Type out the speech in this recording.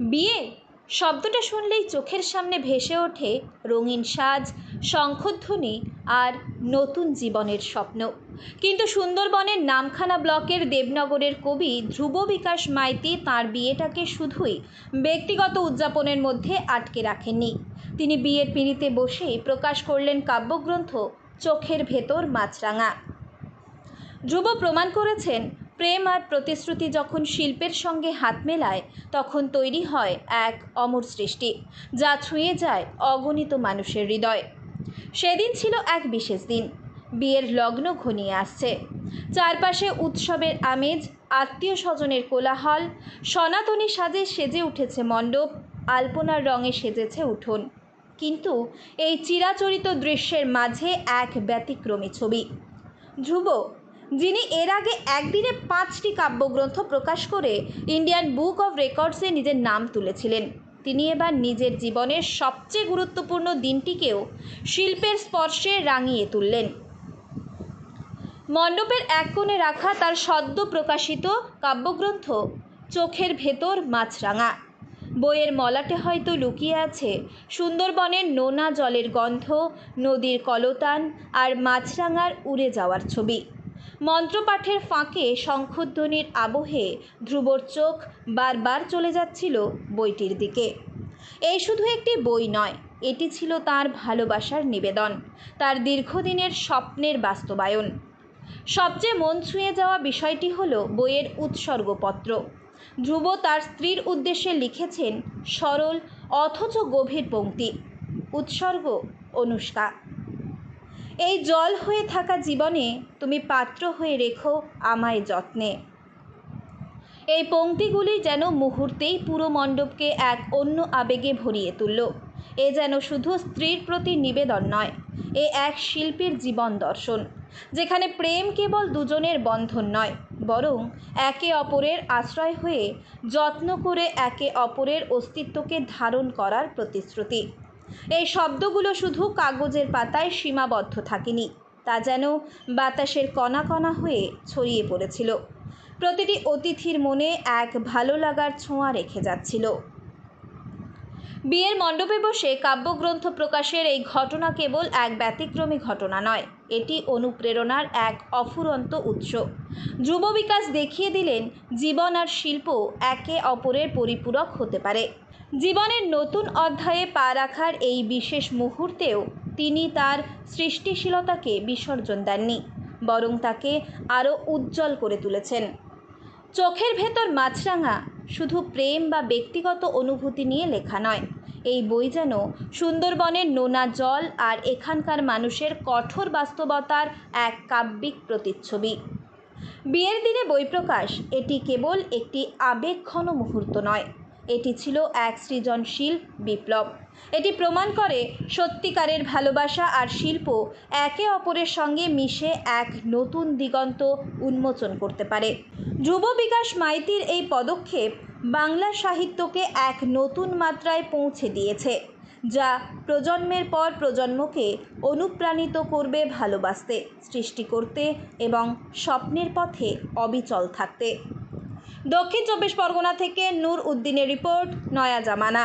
বিয়ে? শব্দটা শুনলেই চোখের সামনে ভেসে ওঠে রঙিন সাজ, শঙ্খধ্বনি আর নতুন জীবনের স্বপ্ন। কিন্তু সুন্দরবনের নামখানা ব্লকের দেবনগরের কবি ধ্রুব বিকাশ মাইতি তাঁর বিয়েটাকে শুধুই ব্যক্তিগত উদযাপনের মধ্যে আটকে রাখেননি। তিনি বিয়ের পিঁড়িতে বসেই প্রকাশ করলেন কাব্যগ্রন্থ চোখের ভেতর মাছরাঙা। ধ্রুব প্রমাণ করেছেন প্রেম আর প্রতিশ্রুতি যখন শিল্পের সঙ্গে হাত মেলায়, তখন তৈরি হয় এক অমর সৃষ্টি, যা ছুঁয়ে যায় অগণিত মানুষের হৃদয়। সেদিন ছিল এক বিশেষ দিন। বিয়ের লগ্ন ঘনিয়ে আসছে। চারপাশে উৎসবের আমেজ, আত্মীয় স্বজনের কোলাহল, সনাতনী সাজে সেজে উঠেছে মণ্ডপ, আলপনার রঙে সেজেছে উঠোন। কিন্তু এই চিরাচরিত দৃশ্যের মাঝে এক ব্যতিক্রমী ছবি। ধ্রুব যিনি এর আগে একদিনে পাঁচটি কাব্যগ্রন্থ প্রকাশ করে ইন্ডিয়ান বুক অফ রেকর্ডসে নিজের নাম তুলেছিলেন। তিনি এবার নিজের জীবনের সবচেয়ে গুরুত্বপূর্ণ দিনটিকেও শিল্পের স্পর্শে রাঙিয়ে তুললেন। মণ্ডপের এক কোণে রাখা তার সদ্য প্রকাশিত কাব্যগ্রন্থ চোখের ভেতর মাছরাঙা বইয়ের মলাটে হয়তো লুকিয়ে আছে সুন্দরবনের নোনা জলের গন্ধ, নদীর কলতান আর মাছরাঙার উড়ে যাওয়ার ছবি। মন্ত্রপাঠের ফাঁকে শঙ্খধ্বনির আবহে ধ্রুবর চোখ বারবার চলে যাচ্ছিল বইটির দিকে। এই শুধু একটি বই নয়, এটি ছিল তার ভালোবাসার নিবেদন, তার দীর্ঘদিনের স্বপ্নের বাস্তবায়ন। সবচেয়ে মন ছুঁয়ে যাওয়া বিষয়টি হল বইয়ের উৎসর্গপত্র। ধ্রুব তার স্ত্রীর উদ্দেশ্যে লিখেছেন, সরল, অথচ গভীর পংক্তি উৎসর্গ, অনুষ্কা। এই জল হয়ে থাকা জীবনে তুমি পাত্র হয়ে রেখো আমায় যত্নে। এই পংক্তিগুলি যেন মুহূর্তেই পুরো মণ্ডপকে এক অন্য আবেগে ভরিয়ে তুলল। এ যেন শুধু স্ত্রীর প্রতি নিবেদন নয়, এ এক শিল্পীর জীবন দর্শন, যেখানে প্রেম কেবল দুজনের বন্ধন নয়, বরং একে অপরের আশ্রয় হয়ে যত্ন করে একে অপরের অস্তিত্বকে ধারণ করার প্রতিশ্রুতি। এই শব্দগুলো শুধু কাগজের পাতায় সীমাবদ্ধ থাকেনি, তা যেন বাতাসের কণা কণা হয়ে ছড়িয়ে পড়েছিল। প্রতিটি অতিথির মনে এক ভালো লাগার ছোঁয়া রেখে যাচ্ছিল। বিয়ের মণ্ডপে বসে কাব্যগ্রন্থ প্রকাশের এই ঘটনা কেবল এক ব্যতিক্রমী ঘটনা নয়, এটি অনুপ্রেরণার এক অফুরন্ত উৎস। যুব বিকাশ দেখিয়ে দিলেন, জীবন আর শিল্প একে অপরের পরিপূরক হতে পারে। জীবনের নতুন অধ্যায়ে পা রাখার এই বিশেষ মুহূর্তেও তিনি তার সৃষ্টিশীলতাকে বিসর্জন দেননি, বরং তাকে আরও উজ্জ্বল করে তুলেছেন। চোখের ভেতর মাছরাঙা শুধু প্রেম বা ব্যক্তিগত অনুভূতি নিয়ে লেখা নয়, এই বই যেন সুন্দরবনের নোনা জল আর এখানকার মানুষের কঠোর বাস্তবতার এক কাব্যিক প্রতিচ্ছবি। বিয়ের দিনে বই প্রকাশ এটি কেবল একটি আবেগঘন মুহূর্ত নয় এটি ছিল এক সৃজনশীল বিপ্লব। এটি প্রমাণ করে সত্যিকারের ভালোবাসা আর শিল্প একে অপরের সঙ্গে মিশে এক নতুন দিগন্ত উন্মোচন করতে পারে। যুব বিকাশ মাইতির এই পদক্ষেপ বাংলা সাহিত্যকে এক নতুন মাত্রায় পৌঁছে দিয়েছে, যা প্রজন্মের পর প্রজন্মকে অনুপ্রাণিত করবে ভালোবাসতে, সৃষ্টি করতে এবং স্বপ্নের পথে অবিচল থাকতে। দক্ষিণ চব্বিশ পরগনা থেকে নূর উদ্দিনের রিপোর্ট নয়া জামানা।